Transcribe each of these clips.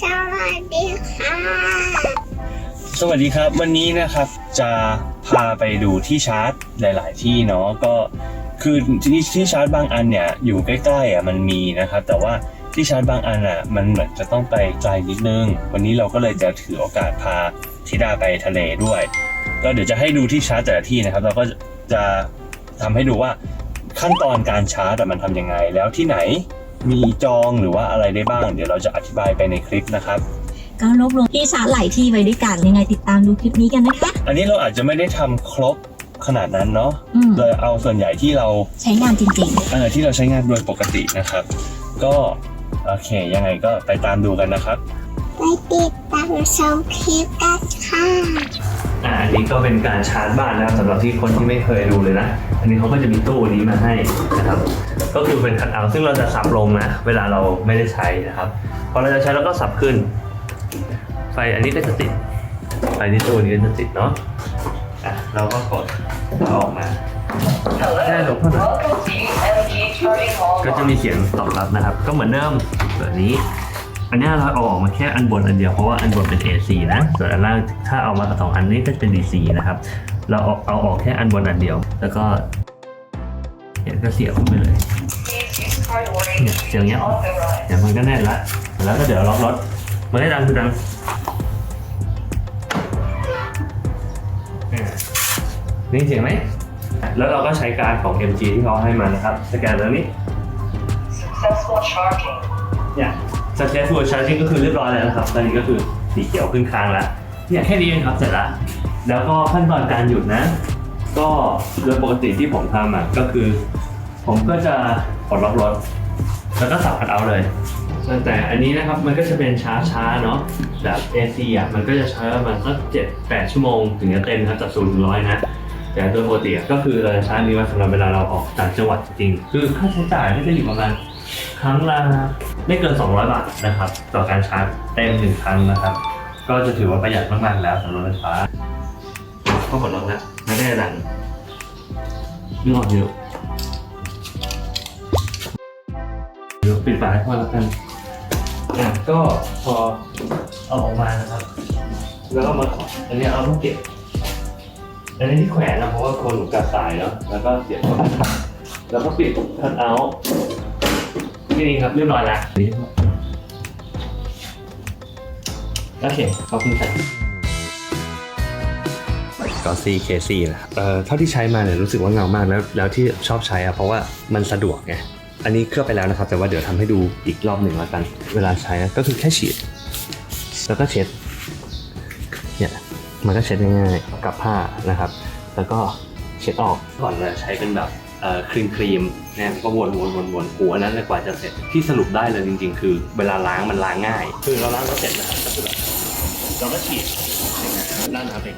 สวัสดีค่ะ สวัสดีครับ วันนี้นะครับจะพาไปดูที่ชาร์จหลาย ๆ ที่เนาะก็คือที่ที่ชาร์จบางอันเนี่ยอยู่ใกล้ๆอะมันมีนะครับ แต่ว่าที่ชาร์จบางอันอะมันเหมือนจะต้องไปไกลนิดนึง วันนี้เราก็เลยจะถือโอกาสพาธิดาไปทะเลด้วย ก็เดี๋ยวจะให้ดูที่ชาร์จแต่ละที่นะครับ เราก็จะทำให้ดูว่าขั้นตอนการชาร์จมันทำยังไง แล้วที่ไหน มีจองหรือว่าอะไรได้บ้าง เดี๋ยวเราจะอธิบายไปในคลิปนะครับก็รวบรวมที่ชาร์จหลายที่ไว้ด้วยกันยังไงติดตามดูคลิปนี้กันนะคะ อันนี้เราอาจจะไม่ได้ทำครบขนาดนั้นเนาะอืม เลยเอาส่วนใหญ่ที่เราใช้งานจริงเออที่เราใช้งานโดยปกตินะครับ ก็โอเคยังไงก็ไปตามดูกันนะครับ ไปติดตามชมคลิปกันค่ะอ่าอันนี้ก็เป็นการชาร์จบ้านนะครับสำหรับที่คนที่ไม่เคยดูเลยนะ อันนี้เขาก็จะมีตู้นี้มาให้นะครับ ก็คือเป็นคัทเอาท์ซึ่งเราจะสับลงนะเวลาเราไม่ได้ใช้นะครับพอเราจะใช้เราก็สับขึ้น ไฟอันนี้ก็จะติดไฟที่ตู้นี้ก็จะติดเนาะอะเราก็กดเอาออกมาได้หลบเข้าหน่อย Welcome to UMG Charting Hall. ก็จะมีเสียงตอบรับนะครับ ก็เหมือนเดิมแบบนี้ อันเนี้ยเราเอาออกมาแค่อันบนอันเดียวเพราะว่าอันบนเป็น AC นะส่วนอันล่างถ้าเอามาสองอันนี้ก็จะเป็น DC นะครับ เราเอาเอาออกแค่อันบนอันเดียว แล้วก็เนี่ยก็เสียบเข้าไปเลย Please use priority เนี่ยเสียงเนี้ย authorized. เดี๋ยวมันก็แน่นละแล้วก็เดี๋ยวล็อกรถมันได้ดังคือดังอ่านี่เสียงไหมแล้วเราก็ใช้การดของ MG ที่เขาให้มานะครับสแกนแล้วนี้ Successful charging. เนี่ย successful charging ก็คือเรียบร้อยแล้วนะครับ ตอนนี้ก็คือสีเขียวขึ้นค้างแล้วเนี่ยแค่นี้เองครับเสร็จแล้วแล้วก็ขั้นตอนการหยุดนะ ก็โดยปกติที่ผมทำอะก็คือ ผมก็จะกดล็อกรถ แล้วก็สับคัดเอาท์เลยแต่อันนี้นะครับมันก็จะเป็นช้าช้าๆเนาะแบบ AC อะมันก็จะใช้ประมาณสักเจ็ดแปดชั่วโมงถึงจะเต็มนะครับจากศูนย์ถึงร้อยนะ แต่โดยปกติอะก็คือเราจะใช้อันนี้ไว้สำหรับเวลาเราออกต่างจังหวัดจริงๆคือค่าใช้จ่ายก็จะอยู่ประมาณ ครั้งละไม่เกิน 200 บาทนะครับ ต่อการชาร์จเต็มหนึ่งครั้งนะครับ ก็จะถือว่าประหยัดมากๆแล้วสำหรับรถไฟฟ้าก็กดล็อกแล้วไม่ได้ดังนึกออกเยอะเดี๋ยวปิดฝาให้พ่อแล้วกันอะก็พอเอาออกมานะครับ แล้วก็มาอันนี้เอาต้อเก็บอันนี้ที่แขวนนะเพราะว่าคนหนูกัดสายเนาะแล้วก็เสียบเข้าไปแล้วก็ปิดคัทเอาท์ นี่นี่ครับเรียบร้อยแล้วโอเคขอบคุณครับก็ CKC นะครับเอ่อเท่าที่ใช้มาเนี่ยรู้สึกว่าเงามากแล้วแล้วที่ชอบใช้อะเพราะว่ามันสะดวกไงอันนี้เคลือบไปแล้วนะครับ แต่ว่าเดี๋ยวทำให้ดูอีกรอบหนึ่งแล้วกัน เวลาใช้ก็คือแค่ฉีด แล้วก็เช็ดเนี่ยมันก็เช็ดง่ายๆกับผ้านะครับ แล้วก็เช็ดออกก่อนเลยใช้เป็นแบบ ครีมครีมๆเนี่ยก็วนวนวนวนหัวนั้นเลยกว่าจะเสร็จที่สรุปได้เลยจริง ๆ คือเวลาล้างมันล้างง่าย คือเราล้างก็เสร็จนะครับก็คือแบบเราก็ฉีดด้านน้ำเอง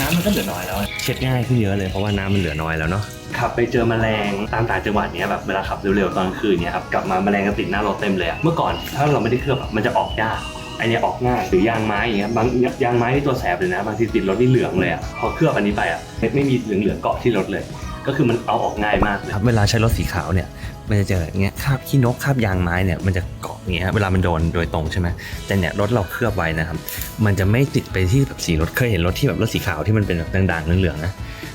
น้ำมันก็เหลือน้อยแล้วเช็ดง่ายขึ้นเยอะเลยเพราะว่าน้ำมันเหลือน้อยแล้วเนาะขับไปเจอแมลงตามต่างจังหวัดเนี้ยแบบเวลาขับเร็วๆตอนกลางคืนเนี้ยครับกลับมาแมลงก็ติดหน้ารถเต็มเลยอะเมื่อก่อนถ้าเราไม่ได้เคลือบอะมันจะออกยาก ไอเนี้ยออกง่ายหรือยางไม้อย่างเงี้ยบางยางไม้ที่ตัวแสบเลยนะ บางทีติดรถนี่เหลืองเลยอะพอเคลือบอันนี้ไปอะไม่มีเหลืองๆเกาะที่รถเลย ก็คือมันเอาออกง่ายมากเลยครับเวลาใช้รถสีขาวเนี่ยมันจะเจออย่างเงี้ยคราบขี้นกคราบยางไม้เนี่ยมันจะเกาะอย่างเงี้ยเวลามันโดนโดยตรงใช่ไหมแต่เนี่ยรถเราเคลือบไว้นะครับมันจะไม่ติดไปที่แบบสีรถเคยเห็นรถที่แบบรถสีขาวที่มันเป็นแบบด่างๆเหลืองๆนะ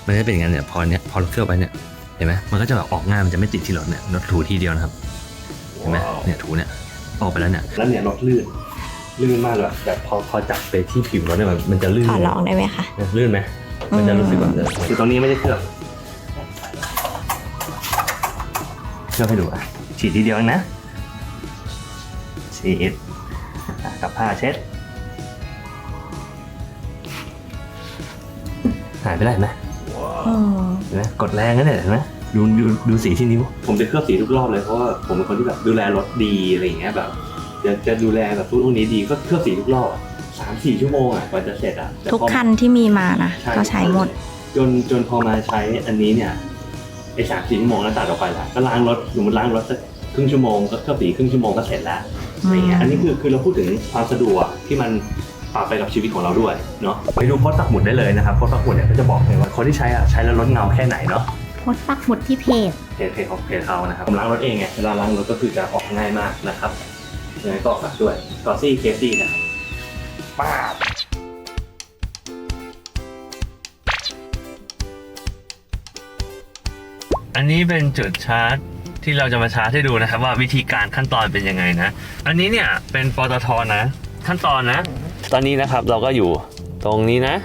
มันจะเป็นอย่างนั้นเนี่ยพอเนี่ยพอเราเคลือบไว้เนี่ยเห็นไหมมันก็จะแบบออกง่ายมันจะไม่ติดที่รถเนี่ยรถถูทีเดียวนะครับเห็นไหมเนี่ยถูเนี่ยออกไปแล้วเนี่ยแล้วเนี่ยรถลื่น ลื่นมากเลยแบบพอพอจับไปที่ผิวรถเนี่ยมันมันจะลื่นขอลองได้ไหมคะเนี่ยลื่นไหมมันจะรู้สึกแบบคือตรงนี้ไม่ได้เคลือบเคลือบให้ดูอะฉีดทีเดียวเองนะฉีดอะกับผ้าเช็ดหายไปแล้วเห็นไหมอืมเห็นไหมกดแรงนะเนี่ยเห็นไหมดูดูดูสีที่นิ้ว ผมจะเคลือบสีทุกรอบเลยเพราะว่าผมเป็นคนที่แบบดูแลรถดีอะไรอย่างเงี้ยแบบ จะจะดูแลแบบพวกนี้ดีก็เคลือบสีทุกรอบอะสามสี่ชั่วโมงอะกว่าจะเสร็จอะแต่ทุกพอ คันที่มีมานะใช่ก็ใช้หมด จนจนพอมาใช้อันนี้เนี่ยไอ้สามสี่ชั่วโมงแล้วตัดออกไปละก็ล้างรถสมมติล้างรถสักครึ่งชั่วโมงก็เคลือบสีครึ่งชั่วโมงก็เสร็จแล้วอะไรเงี้ยอันนี้คือคือเราพูดถึงความสะดวกที่มันปรับไปกับชีวิตของเราด้วยเนาะไปดูโพสต์ปักหมุดได้เลยนะครับโพสต์ปักหมุดเนี่ยก็จะบอกเลยว่าคนที่ใช้อะใช้แล้วลดเงาแค่ไหนเนาะโพสต์ปักหมุดที่เพจ เพจเพจของเพจเขานะครับผมล้างรถเองไงเวลาล้างรถก็คือจะออกง่ายมากนะครับ ยังไงก็ฝากด้วยกอซี่เคซี่นะครับป้าบอันนี้เป็นจุดชาร์จที่เราจะมาชาร์จให้ดูนะครับ ว่าวิธีการขั้นตอนเป็นยังไงนะ อันนี้เนี่ยเป็นปตทนะ ขั้นตอนนะ ตอนนี้นะครับเราก็อยู่ตรงนี้นะ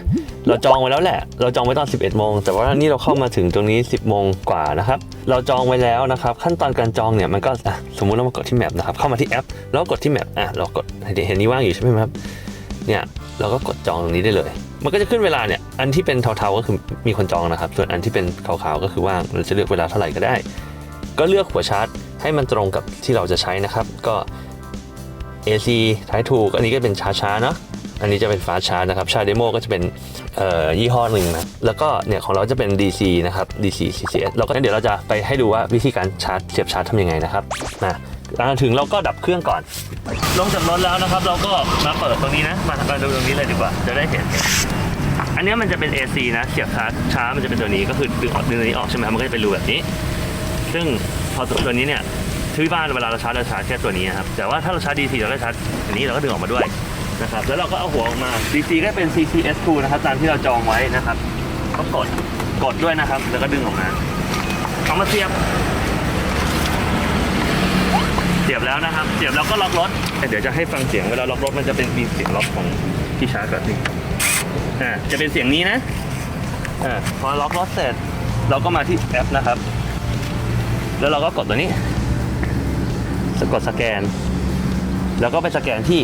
เราจองไว้แล้วแหละ เราจองไว้ตอน 11โมงแต่ว่านี่เราเข้ามาถึงตรงนี้ 10โมงกว่านะครับ เราจองไว้แล้วนะครับ ขั้นตอนการจองเนี่ยมันก็สมมุติเรามากดที่แมปนะครับ เข้ามาที่แอป แล้วกดที่แมปอะเรากดเห็นนี้ว่างอยู่ใช่ไหมครับ เนี่ยเราก็กดจองตรงนี้ได้เลย มันก็จะขึ้นเวลาเนี่ย อันที่เป็นเทาๆก็คือมีคนจองนะครับ ส่วนอันที่เป็นขาวๆก็คือว่าง เราจะเลือกเวลาเท่าไหร่ก็ได้ ก็เลือกหัวชาร์จให้มันตรงกับที่เราจะใช้นะครับ ก็ AC Type 2อันนี้ก็เป็นชาร์จช้าเนาะ อันนี้จะเป็นฟาชาร์จนะครับ ชาร์จเดโมก็จะเป็น ยี่ห้อหนึ่งนะแล้วก็เนี่ยของเราจะเป็น DC นะครับ DC CCS เราก็เดี๋ยวเราจะไปให้ดูว่าวิธีการชาร์จเสียบชาร์จทำยังไงนะครับนะหลังถึงเราก็ดับเครื่องก่อน ลงจากรถแล้วนะครับ เราก็มาเปิดตรงนี้นะ มามารดูตรงนี้เลยดีกว่า จะได้เห็น อันนี้มันจะเป็น AC นะ เสียบชาร์จช้ามันจะเป็นตัวนี้ก็คือดึงออกดึงตัวนี้ออกใช่ไหมครับมันก็จะเป็นรูแบบนี้ ซึ่งพอตัวนี้เนี่ยที่บ้านเวลาเราชาร์จเราชาร์จแค่ตัวนี้นะครับแต่ว่าถ้าเราชาร์จ DC เราก็ชาร์จอันนี้เราก็ดึงออกมาด้วย นะครับแล้วเราก็เอาหัวออกมา DC ก็เป็น CCS2 นะครับตามที่เราจองไว้นะครับก็กดกดด้วยนะครับ แล้วก็ดึงออกมาเอามาเสียบ เสียบแล้วนะครับ เสียบแล้วก็ล็อกรถ เดี๋ยวจะให้ฟังเสียงเวลาล็อกรถมันจะเป็นมีเสียงล็อกของที่ชาร์จแบบนี้อ่าจะเป็นเสียงนี้นะอ่าพอล็อกรถเสร็จ เราก็มาที่แอปนะครับ แล้วเราก็กดตัวนี้กดสแกน แล้วก็ไปสแกนที่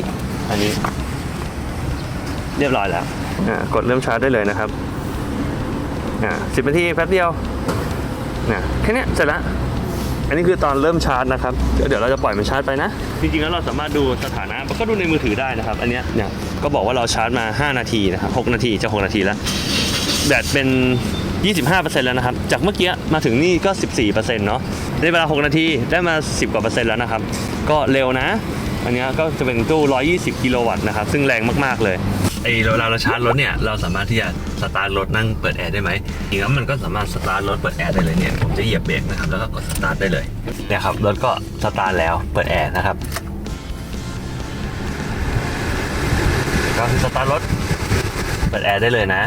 อันนี้ เรียบร้อยแล้วอ่ากดเริ่มชาร์จได้เลยนะครับอ่าสิบนาทีแป๊บเดียวนะแค่เนี้ยเสร็จแล้วอันนี้คือตอนเริ่มชาร์จนะครับเดี๋ยวเดี๋ยวเราจะปล่อยมันชาร์จไปนะ จริงๆแล้วเราสามารถดูสถานะก็ดูในมือถือได้นะครับ อันเนี้ยเนี่ยก็บอกว่าเราชาร์จมา 5 นาทีนะครับ6นาทีจะ 6 นาทีแล้ว แบตเป็น 25%แล้วนะครับ จากเมื่อกี้มาถึงนี่ก็ 14%เนาะในเวลา 6 นาทีได้มา 10 กว่าเปอร์เซ็นต์แล้วนะครับ ก็เร็วนะ อันนี้ก็จะเป็นตู้ 120 กิโลวัตต์นะครับ ซึ่งแรงมาก ๆ เลยไอเวลาเราชาร์จรถเนี่ยเราสามารถที่จะสตาร์ทรถนั่งเปิดแอร์ได้ไหมจริงแล้วมันก็สามารถสตาร์ทรถเปิดแอร์ได้เลยเนี่ยผมจะเหยียบเบรกนะครับแล้วก็กดสตาร์ทได้เลยเนี่ยครับรถก็สตาร์ทแล้วเปิดแอร์นะครับก็คือสตาร์ทรถเปิดแอร์ได้เลยนะ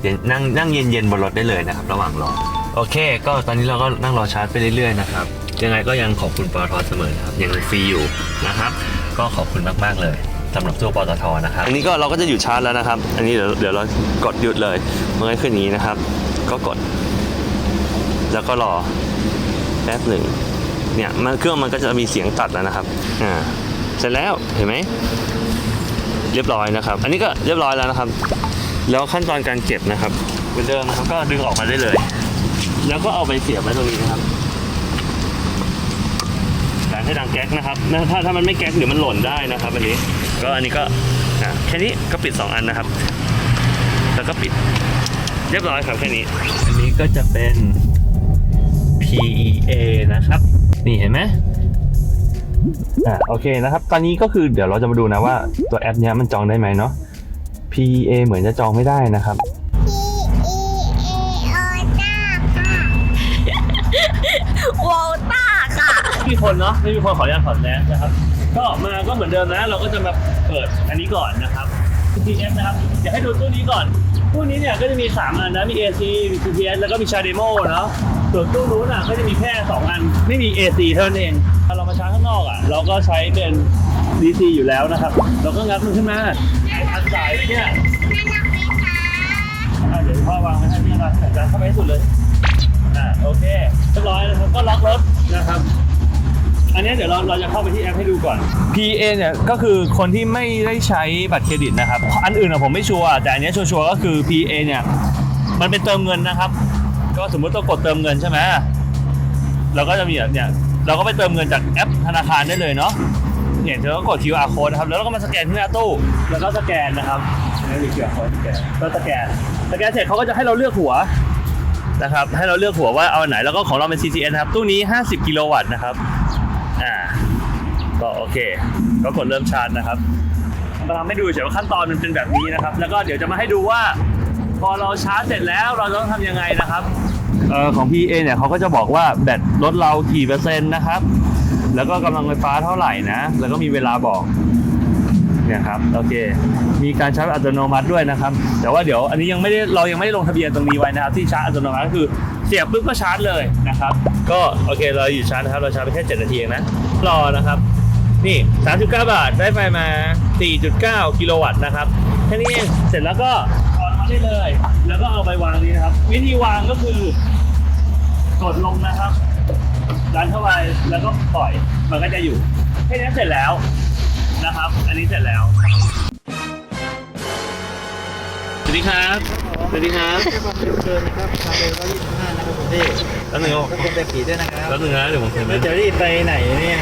เย็นนั่งนั่งเย็นๆบนรถได้เลยนะครับ ระหว่างรอโอเค ก็ตอนนี้เราก็นั่งรอชาร์จไปเรื่อยๆนะครับ ยังไงก็ยังขอบคุณปตทเสมอนะครับยังฟรีอยู่นะครับ ก็ขอบคุณมากๆเลยสำหรับตัวปตทนะครับ อันนี้ก็เราก็จะหยุดชาร์จแล้วนะครับ อันนี้เดี๋ยวเดี๋ยวเรากดหยุดเลยมันก็ขึ้นอย่างนี้นะครับ ก็กด แล้วก็รอแป๊บหนึ่งเนี่ยมันเครื่องมันก็จะมีเสียงตัดแล้วนะครับอ่าเสร็จแล้วเห็นไหมเรียบร้อยนะครับ อันนี้ก็เรียบร้อยแล้วนะครับ แล้วขั้นตอนการเก็บนะครับเหมือนเดิมนะครับก็ดึงออกมาได้เลย แล้วก็เอาไปเสียบไว้ตรงนี้นะครับ ให้ดังแก๊กนะครับนะถ้าถ้ามันไม่แก๊กเดี๋ยวมันหล่นได้นะครับอันนี้ก็อันนี้ก็อะแค่นี้ก็ปิด 2 อันนะครับ แล้วก็ปิดเรียบร้อยครับแค่นี้ อันนี้ก็จะเป็น PEA นะครับ นี่เห็นไหมอ่าโอเคนะครับ ตอนนี้ก็คือเดี๋ยวเราจะมาดูนะว่าตัวแอปนี้มันจองได้ไหมเนาะ P E A เหมือนจะจองไม่ได้นะครับ ม่มีคนเนาะไม่มีคนขออนุญาตถอแมสนะครับ ก็มาก็เหมือนเดิมนะ เราก็จะมาเปิดอันนี้ก่อนนะครับ CPS นะครับเดี๋ยวให้ดูตู้นี้ก่อนตู้นี้เนี่ยก็จะมี 3 อันนะมี AC มี CPS แล้วก็มีชาเดโมเนาะส่วนตู้นู้นอะก็จะมีแค่ 2 อันไม่มี AC เท่านั้นเองถ้าเรามาชาร์จข้างนอกอะเราก็ใช้เป็น DC อยู่แล้วนะครับ เราก็งัดมันขึ้นมาอันสายไปเนี่ยอะเดี๋ยวพ่อวางไว้ให้พี่นะแต่จานเข้าไปให้สุดเลยอ่าโอเคเรียบร้อยนะครับก็ล็อกรถนะครับ อันนี้เดี๋ยวเราเราจะเข้าไปที่แอปให้ดูก่อน PA เนี่ยก็คือคนที่ไม่ได้ใช้บัตรเครดิตนะครับ อันอื่นอะผมไม่ชัวร์แต่อันนี้ชัวร์ๆก็คือ PA เนี่ยมันเป็นเติมเงินนะครับ ก็สมมุติต้องกดเติมเงินใช่ไหมเราก็จะมีแบบเนี่ยเราก็ไปเติมเงินจากแอปธนาคารได้เลยเนาะเนี่ยเธอก็กด QR code นะครับ แล้วเราก็มาสแกนที่หน้าตู้ แล้วก็สแกนนะครับนี่มี QR code สแกนก็สแกน สแกนเสร็จเขาก็จะให้เราเลือกหัวนะครับ ให้เราเลือกหัวว่าเอาไหน แล้วก็ของเราเป็น CCN นะครับ ตู้นี้ 50 กิโลวัตต์นะครับ อ่าก็โอเค ก็กดเริ่มชาร์จนะครับมาทำให้ดูเฉยว่าขั้นตอนมันเป็นแบบนี้นะครับ แล้วก็เดี๋ยวจะมาให้ดูว่า พอเราชาร์จเสร็จแล้วเราต้องทำยังไงนะครับเออของ PA เนี่ยเขาก็จะบอกว่าแบตรถเรากี่เปอร์เซ็นต์นะครับ แล้วก็กำลังไฟฟ้าเท่าไหร่นะ แล้วก็มีเวลาบอกเนี่ยครับโอเค มีการชาร์จอัตโนมัติด้วยนะครับ แต่ว่าเดี๋ยวอันนี้ยังไม่ได้เรายังไม่ได้ลงทะเบียนตรงนี้ไว้นะครับที่ชาร์จอัตโนมัติก็คือ เสียบปุ๊บก็ชาร์จเลยนะครับ ก็โอเคเราอยู่ชาร์จนะครับเราชาร์จไปแค่7นาทีเองนะรอนะครับ นี่ 39 บาทได้ไฟมา 4.9 กิโลวัตต์นะครับแค่นี้เองเสร็จแล้วก็ถอนมาได้เลย แล้วก็เอาไปวางนี้นะครับ วิธีวางก็คือกดลงนะครับดันเข้าไปแล้วก็ปล่อยมันก็จะอยู่แค่นี้เสร็จแล้วนะครับ อันนี้เสร็จแล้วสวัสดีครับ สวัสดีครับเดินนะครับทางเดินก็ยี่สิบห้านะครับผมพี่แป๊บนึงครับก็คงไปขี่ด้วยนะครับแป๊บนึงนะเดี๋ยวผมเห็นไหมจะรีบไปไหนเนี่ย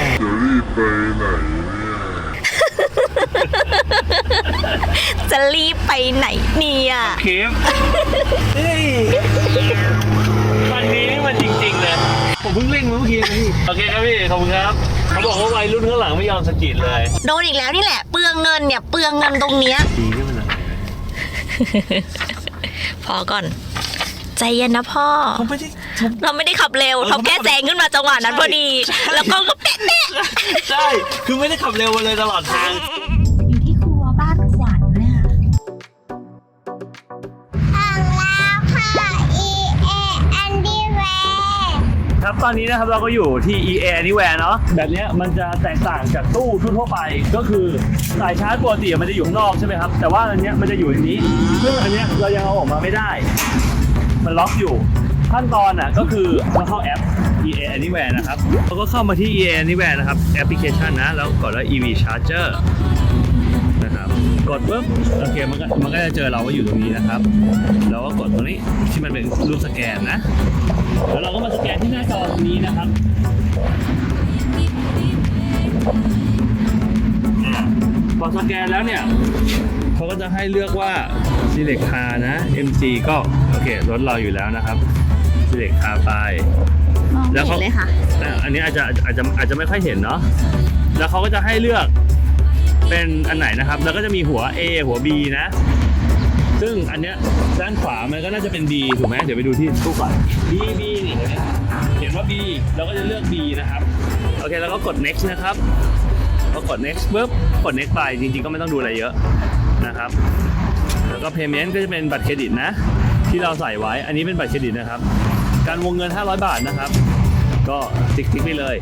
จะรีบไปไหนเนี่ยคลิปเฮ้ยวันนี้มันจริงๆเลยผมเพิ่งเร่งมาเมื่อกี้นะพี่โอเคครับพี่ขอบคุณครับเขาบอกว่าวัยรุ่นข้างหลังไม่ยอมสะกิดเลย โดนอีกแล้วนี่แหละเปลืองเงินเนี่ยเปลืองเงินตรงเนี้ยดีนี่มันอะไร พอก่อน ใจเย็นนะพ่อผมไม่ได้ผมเราไม่ได้ขับเร็วเราแค่แซงขึ้นมาจังหวะนั้นพอดีแล้วก็ก็เป๊ะเป๊ะ ใช่ คือไม่ได้ขับเร็วมาเลยตลอดทาง ตอนนี้นะครับเราก็อยู่ที่ EA Anywhere เนาะแบบนี้มันจะแตกต่างจากตู้ทั่วไป ก็คือสายชาร์จปกติมันจะอยู่ข้างนอกใช่ไหมครับ แต่ว่าอันนี้มันจะอยู่ในนี้ ซึ่งอันนี้เรายังเอาออกมาไม่ได้ มันล็อกอยู่ ขั้นตอนอะก็คือเราเข้าแอป EA Anywhere นะครับเราก็เข้ามาที่ EA Anywhere นะครับแอปพลิเคชันนะ แล้วกดว่า EV Charger กดปุ๊บโอเคมันก็มันก็จะเจอเราว่าอยู่ตรงนี้นะครับเราก็กดตรงนี้ที่มันเป็นรูปสแกนนะแล้วเราก็มาสแกนที่หน้าจอตรงนี้นะครับอ่าพอสแกนแล้วเนี่ยเขาก็จะให้เลือกว่า select car นะ MG ก็โอเครถเราอยู่แล้วนะครับ select car ไปมองแล้วไม่เขาเห็นเลยค่ะอะอันนี้อาจจะอาจจะอาจจะไม่ค่อยเห็นเนาะแล้วเขาก็จะให้เลือก เป็นอันไหนนะครับ แล้วก็จะมีหัว A หัว B นะ ซึ่งอันเนี้ยด้านขวามันก็น่าจะเป็น B ถูกไหมเดี๋ยวไปดูที่ตู้ก่อน B B นี่เห็นไหมเห็นว่า B เราก็จะเลือก B นะครับ โอเค แล้วก็กด next นะครับพอกด next ปุ๊บกด next ไปจริงๆ ก็ไม่ต้องดูอะไรเยอะนะครับ แล้วก็ payment ก็จะเป็นบัตรเครดิตนะ ที่เราใส่ไว้ อันนี้เป็นบัตรเครดิตนะครับ การวงเงิน 500 บาทนะครับ ก็ติ๊กติ๊กไปเลย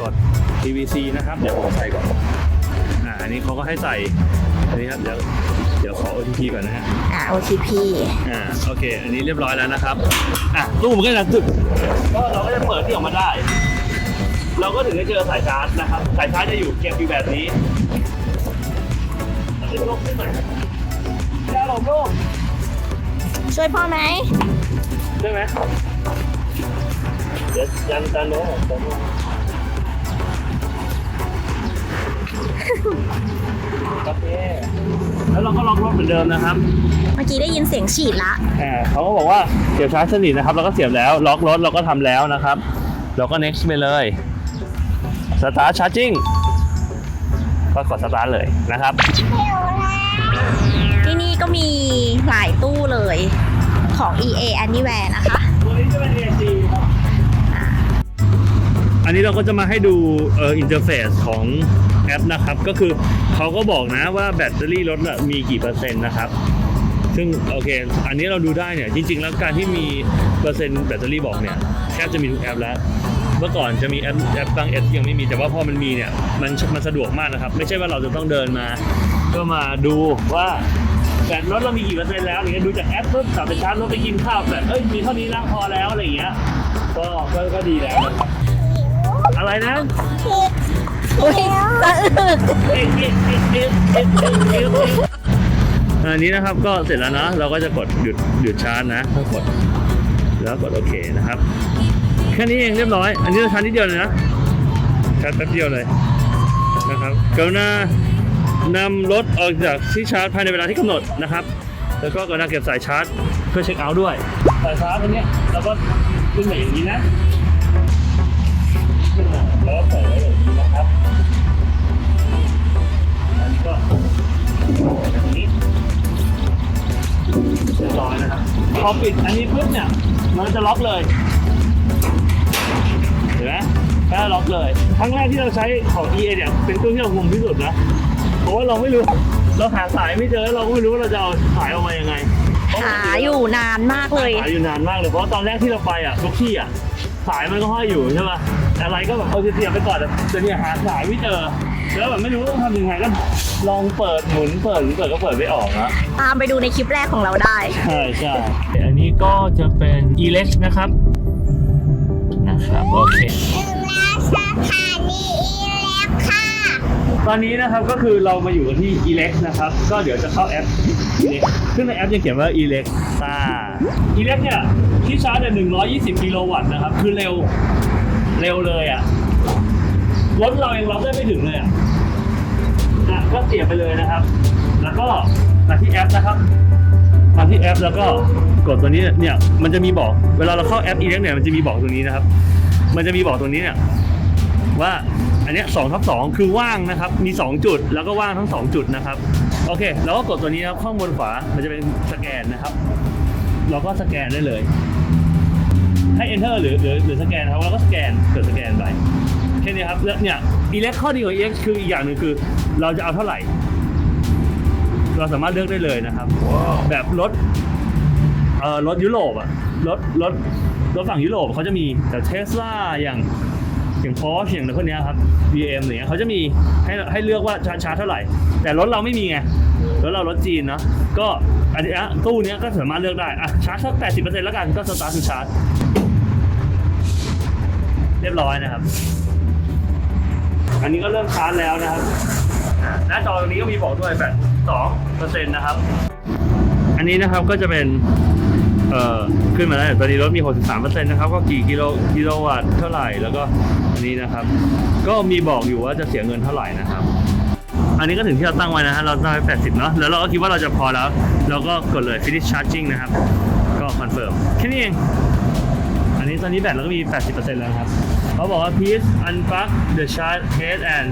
กด PVC นะครับ เดี๋ยวผมใส่ก่อน อ่าอันนี้เขาก็ให้ใส่อันนี้ครับเดี๋ยวเดี๋ยวขอ OTP ก่อนนะฮะ อ่า OTP อ่าโอเค อันนี้เรียบร้อยแล้วนะครับ อะตู้มันก็จะตึกก็เราก็จะเปิดที่ออกมาได้ เราก็ถึงจะเจอสายชาร์จนะครับ สายชาร์จจะอยู่เก็บอยู่แบบนี้ขึ้นลงขึ้นหน่อยแล้วลงลงช่วยพ่อไหมได้ไหมเดี๋ยวยันยันโน้มยันโน้ม โอเคแล้วเราก็ล็อกรถเหมือนเดิมนะครับเมื่อกี้ได้ยินเสียงฉีดละอ่าเขาก็บอกว่าเสียบชาร์จสนิทนะครับเราก็เสียบแล้วล็อกรถเราก็ทำแล้วนะครับ เราก็ next ไปเลย start charging ก็กด start เลยนะครับที่นี่ก็มีหลายตู้เลยของ EA Anywhere นะคะตัวนี้จะเป็น AC ครับอันนี้เราก็จะมาให้ดูเอ่ออินเทอร์เฟซของ แอปนะครับ ก็คือเขาก็บอกนะว่าแบตเตอรี่รถมีกี่เปอร์เซ็นต์นะครับ ซึ่งโอเค อันนี้เราดูได้เนี่ย จริง ๆ แล้วการที่มีเปอร์เซ็นต์แบตเตอรี่บอกเนี่ยแทบจะมีทุกแอปแล้วเมื่อก่อนจะมีแอปแอปบางแอปที่ยังไม่มีแต่ว่าพอมันมีเนี่ยมันมันสะดวกมากนะครับ ไม่ใช่ว่าเราจะต้องเดินมา ก็มาดูว่าแบตรถเรามีกี่เปอร์เซ็นต์แล้วอย่างเงี้ยดูจากแอปปุ๊บกลับไปชาร์จรถไปกินข้าวแบบเอ้ยมีเท่านี้แล้วพอแล้วอะไรอย่างเงี้ยก็ก็ก็ดีแล้วนะครับอะไรนะ อันนี้นะครับก็เสร็จแล้วนะเราก็จะกดหยุดหยุดชาร์จนะถ้ากดแล้วกดโอเคนะครับ แค่นี้เองเรียบร้อย อันนี้เราชาร์จนิดเดียวเลยนะชาร์จแป๊บเดียวเลยนะครับกรุณานำรถออกจากที่ชาร์จภายในเวลาที่กำหนดนะครับ แล้วก็กรุณาเก็บสายชาร์จเพื่อเช็คเอาท์ด้วยสายชาร์จตรงนี้เราก็ขึ้นมาอย่างนี้นะแล้วก็ปล่ไว้เลย นี้นะครับอันนี้ก็อย่างนี้เรียบร้อยนะครับพอปิดอันนี้ปุ๊บเนี่ย มันจะล็อกเลยเห็นไหมแค่ล็อกเลยครั้งแรกที่เราใช้ของ EA เนี่ยเป็นเครื่องที่เรางงที่สุดนะเพราะว่าเราไม่รู้เราหาสายไม่เจอแล้วเราก็ไม่รู้ว่าเราจะเอาสายออกมายังไงหาอยู่นานมากเลยหาอยู่นานมากเลยเพราะว่าตอนแรกที่เราไปอะทุกที่อะสายมันก็ห้อยอยู่ใช่ป่ะแต่ อะไรก็แบบเอาเสียบไปก่อนแต่เนี่ยหาสายไม่เจอ แล้วแบบไม่รู้ต้องทำยังไงก็ลองเปิดหมุนเปิดหรือเปิดก็เปิดไม่ออกนะตามไปดูในคลิปแรกของเราได้ ใช่ใช่อันนี้ก็จะเป็น e l e x นะครับนะครับโอเคถึงแล้วสถานีอีเล็กค่ะตอนนี้นะครับก็คือเรามาอยู่กันที่ e l e x นะครับ ก็เดี๋ยวจะเข้าแอป e l e x ซึ่งในแอปยังเขียนว่า e l e x อ่า e l e x เนี่ยที่ชาร์จเนี่ย120 กิโลวัตต์นะครับ คือเร็ว เร็วเลยอะรถเรายังรับได้ไม่ถึงเลยอะอะก็เสียบไปเลยนะครับ แล้วก็มาที่แอปนะครับมาที่แอป แล้วก็กดตัวนี้เนี่ยมันจะมีบอก เวลาเราเข้าแอป e l e x เนี่ยมันจะมีบอกตรงนี้นะครับ มันจะมีบอกตรงนี้เนี่ยว่าอันเนี้ยสองทับสองคือว่างนะครับ มี 2 จุดแล้วก็ว่างทั้ง 2 จุดนะครับ โอเคเราก็กดตัวนี้ครับข้างบนขวามันจะเป็นสแกนนะครับ เราก็สแกนได้เลย ให้ enter หรือหรือหรือสแกนครับเราก็สแกนกดสแกนไปแค่นี้ครับแล้วเนี่ย elect ข้อดีของ elex คืออีกอย่างหนึ่งคือ เราจะเอาเท่าไหร่ เราสามารถเลือกได้เลยนะครับ แบบรถเอ่อรถยุโรปอะรถรถรถฝั่งยุโรปเขาจะมีแต่เทสลาอย่างอย่างพอชอย่างอะไรพวกเนี้ยครับ BM อย่างเงี้ยเขาจะมีให้ให้เลือกว่าชาร์จชาร์จเท่าไหร่ แต่รถเราไม่มีไงรถเรารถจีนเนาะก็อันนี้ตู้เนี้ยก็สามารถเลือกได้อะชาร์จสักแปดสิบเปอร์เซ็นต์แล้วกันก็สตาร์ทคือชาร์จ เรียบร้อยนะครับ อันนี้ก็เริ่มชาร์จแล้วนะครับ หน้าจอตรงนี้ก็มีบอกด้วยแปดสองเปอร์เซ็นต์นะครับ อันนี้นะครับก็จะเป็นเอ่อขึ้นมาแล้วตอนนี้รถมี 63%นะครับ ก็กี่กิโลกิโลวัตต์เท่าไหร่แล้วก็อันนี้นะครับ ก็มีบอกอยู่ว่าจะเสียเงินเท่าไหร่นะครับ อันนี้ก็ถึงที่เราตั้งไว้นะฮะเราตั้งไว้80 เนาะแล้วเราก็คิดว่าเราจะพอแล้ว เราก็กดเลย finish charging นะครับ ก็คอนเฟิร์มแค่นี้เอง ตอนนี้แบตเราก็มี 80%แล้วครับเขาบอกว่า please unplug the charge case and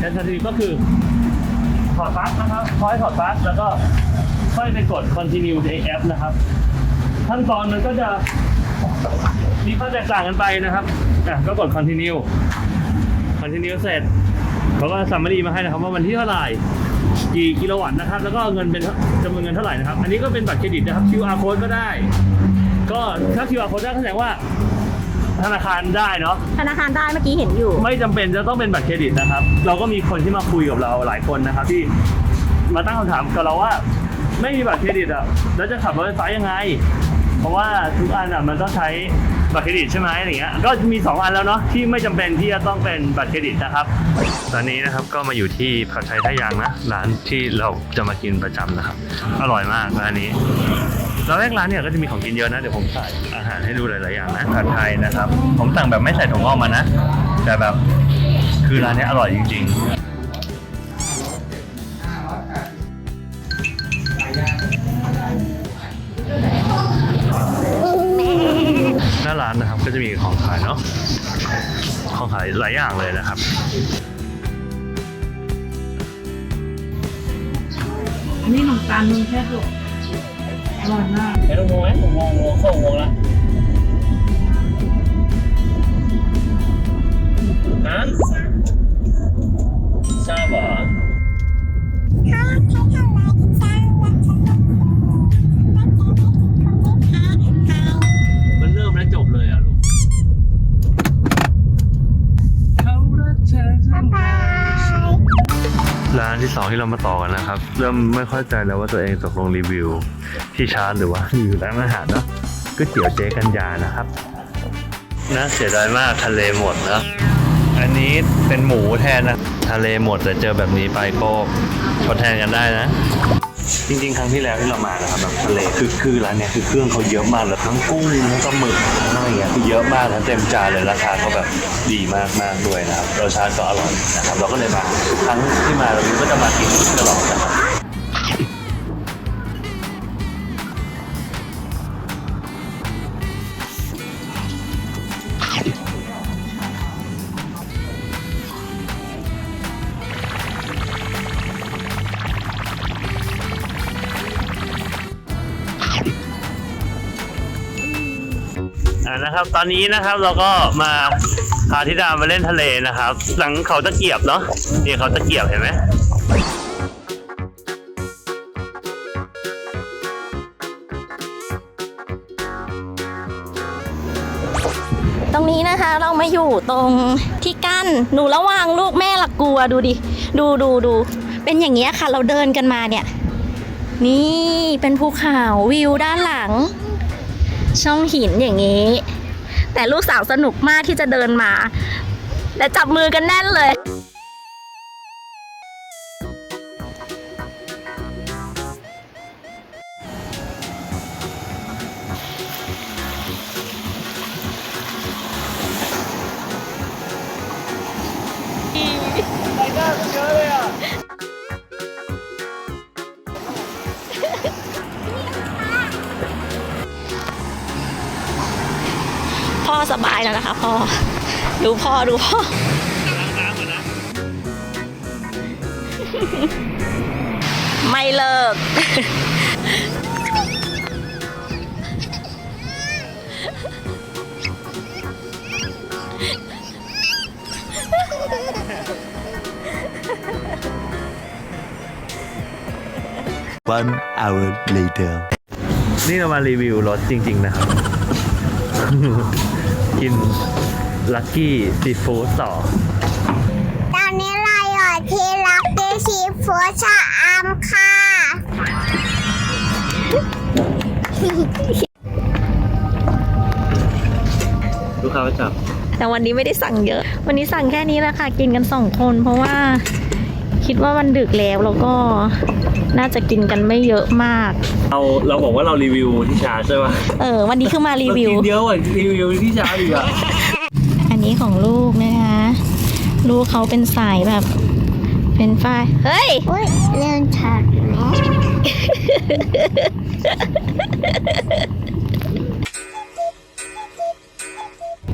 test battery ก็คือถอดปลั๊กนะครับคอยถอดปลั๊กแล้วก็ค่อยไปกด continue ในแอปนะครับ ขั้นตอนมันก็จะมีข้อแตกต่างกันไปนะครับอะก็กด continue continue เสร็จเขาก็สัมมรีมาให้นะครับว่าวันที่เท่าไหร่กี่กิโลวัตต์นะครับ แล้วก็เงินเป็นจำนวนเงินเท่าไหร่นะครับ อันนี้ก็เป็นบัตรเครดิตนะครับ QR code ก็ได้ ก็ถ้า QR code ได้ก็แสดงว่า ธนาคารได้เนาะธนาคารได้เมื่อกี้เห็นอยู่ ไม่จำเป็นจะต้องเป็นบัตรเครดิตนะครับ เราก็มีคนที่มาคุยกับเราหลายคนนะครับ ที่มาตั้งคำถามกับเราว่า ไม่มีบัตรเครดิตอะแล้วจะขับรถไฟฟ้ายังไง เพราะว่าทุกอันอะมันต้องใช้บัตรเครดิตใช่ไหมอะไรเงี้ยก็มี 2 อันแล้วเนาะที่ไม่จำเป็นที่จะต้องเป็นบัตรเครดิตนะครับ ตอนนี้นะครับก็มาอยู่ที่ผัดไทยท่ายางนะร้านที่เราจะมากินประจำนะครับ อร่อยมากร้านนี้ แล้วแรกร้านเนี่ยก็จะมีของกินเยอะนะ เดี๋ยวผมใส่อาหารให้ดูหลายๆอย่างนะผัดไทยนะครับ ผมสั่งแบบไม่ใส่ถั่วงอกมานะ แต่แบบคือร้านนี้อร่อยจริง ๆหน้าร้านนะครับก็จะมีของขายเนาะของขายหลายอย่างเลยนะครับนนี้ขนมตาลมึงแค่สุก อร่อยมากเห็นอุโมงค์ไหมอุโมงค์อุโมงค์เข้าอุโมง เรามาต่อกันนะครับ เริ่มไม่เข้าใจแล้วว่าตัวเองตกลงรีวิว ที่ชาร์จหรือว่ารีวิวร้านอาหารเนาะก๋วยเตี๋ยวเจ๊กัญญานะครับนะเสียดายมากทะเลหมดนะอันนี้เป็นหมูแทนนะ ทะเลหมดแต่เจอแบบนี้ไปก็ทดแทนกันได้นะ จริงๆ ครั้งที่แล้วที่เรามานะครับแบบทะเลคือคือร้านเนี้ยคือเครื่องเขาเยอะมากเลยทั้งกุ้งทั้งปลาหมึกอะไรอย่างเงี้ยคือเยอะมากนะเต็มจานเลยราคาก็แบบดีมากมากด้วยนะครับรสชาติก็อร่อยนะครับเราก็เลยมาทุกครั้งที่มาเราก็จะมากินตลอดนะครับ นะครับ ตอนนี้นะครับเราก็มาพาธิดามาเล่นทะเลนะครับ หลังเขาตะเกียบเนาะนี่เขาตะเกียบเห็นไหมตรงนี้นะคะเรามาอยู่ตรงที่กั้นหนูระวังลูกแม่ละกลัวดูดิ ดูดูดู เป็นอย่างเงี้ยค่ะ เราเดินกันมาเนี่ย นี่เป็นภูเขาวิวด้านหลัง ช่องหินอย่างนี้ แต่ลูกสาวสนุกมากที่จะเดินมา และจับมือกันแน่นเลย สบายแล้วนะคะพ่อ ดูพ่อดูพ่อไม่เลิก One hour later. นี่เรามารีวิวรถจริง ๆ นะครับ กินลักกี้ซีฟู้ดต่อ ตอนนี้เราอยู่ที่ล็อกกี้ซีฟู้ดชะอำค่ะ ลูกค้าประจแต่วันนี้ไม่ได้สั่งเยอะ วันนี้สั่งแค่นี้แหละค่ะ กินกันสองคนเพราะว่า คิดว่ามันดึกแล้วแล้วก็น่าจะกินกันไม่เยอะมากำเราเราบอกว่าเรารีวิวที่ชาร์จใช่ป่ะเออ วันนี้คือมารีวิวเากินเยอะกว่ารีวิวที่ชาร์จอีกอะอันนี้ของลูกนะคะ ลูกเขาเป็นสายแบบ เป็นฝ้ายเฮ้ยอุ้ยเลื่อนฉากแล้ว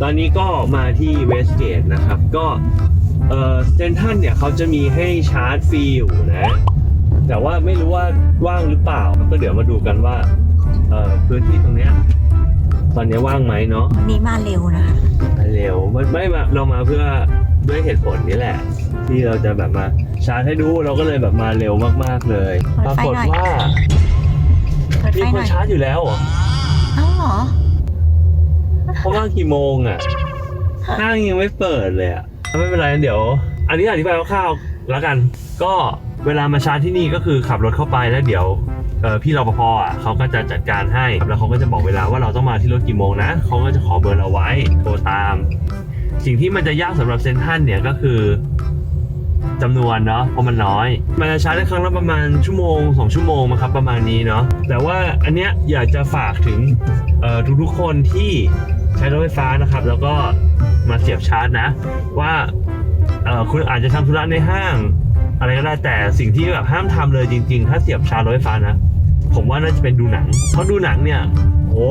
ตอนนี้ก็มาที่เวสเกตนะครับ ก็ เออเซนทันเนี่ยเขาจะมีให้ชาร์จฟรีอยู่นะ แต่ว่าไม่รู้ว่าว่างหรือเปล่าก็เดี๋ยวมาดูกันว่าเออพื้นที่ตรงเนี้ยตอนนี้ว่างไหมเนาะวันนี้มาเร็วนะคะมาเร็วไม่ไม่มาเรามาเพื่อด้วยเหตุผลนี้แหละ ที่เราจะแบบมาชาร์จให้ดูเราก็เลยแบบมาเร็วมากๆเลยเปิปดราไฟกฏหน่อยว่าเปิดไฟมีหคน่นอยชาร์จอยู่แล้วเหรอเอ้าเหรอ เพราะว่ากี่โมงอะห้างยังไม่เปิดเลยอะ ไม่เป็นไรเดี๋ยว อันนี้อธิบายคร่าวๆแล้วกัน ก็เวลามาชาร์จที่นี่ก็คือขับรถเข้าไปแล้วเดี๋ยวพี่รปภอะเขาก็จะจัดการให้แล้วเขาก็จะบอกเวลาว่าเราต้องมาที่รถกี่โมงนะเขาก็จะขอเบอร์เราไว้โทรตาม สิ่งที่มันจะยากสำหรับเซนทรันเนี่ยก็คือจำนวนเนาะเพราะมันน้อย มันจะชาร์จได้ครั้งละประมาณชั่วโมงสองชั่วโมงนะครับประมาณนี้เนาะแต่ว่าอันเนี้ยอยากจะฝากถึงทุกๆคนที่ใช้รถไฟฟ้านะครับ แล้วก็ มาเสียบชาร์จนะ ว่าคุณอาจจะทำธุระในห้าง อะไรก็ได้แต่สิ่งที่แบบห้ามทำเลยจริง ๆ ถ้าเสียบชาร์จรถไฟฟ้านะ ผมว่าน่าจะเป็นดูหนัง เพราะดูหนังเนี่ยโอ้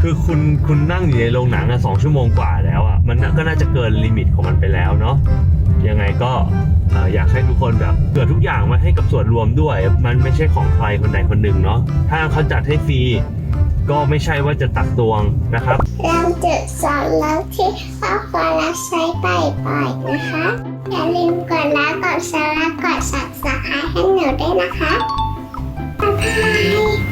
คือคุณคุณนั่งอยู่ในโรงหนังอะสองชั่วโมงกว่าแล้วอะมันก็น่าจะเกินลิมิตของมันไปแล้วเนาะยังไงก็ออยากให้ทุกคนแบบเกิดทุกอย่างมาให้กับส่วนรวมด้วย มันไม่ใช่ของใครคนใดคนหนึ่งเนาะถ้าเขาจัดให้ฟรี ก็ไม่ใช่ว่าจะตักตวงนะครับ เราจะสอนแล้วที่ข้อความรับใช้บ่อยๆนะคะ อย่าลืมกดไลค์กดแชร์และกดสับสไครให้หนูด้วยนะคะบ๊ายบาย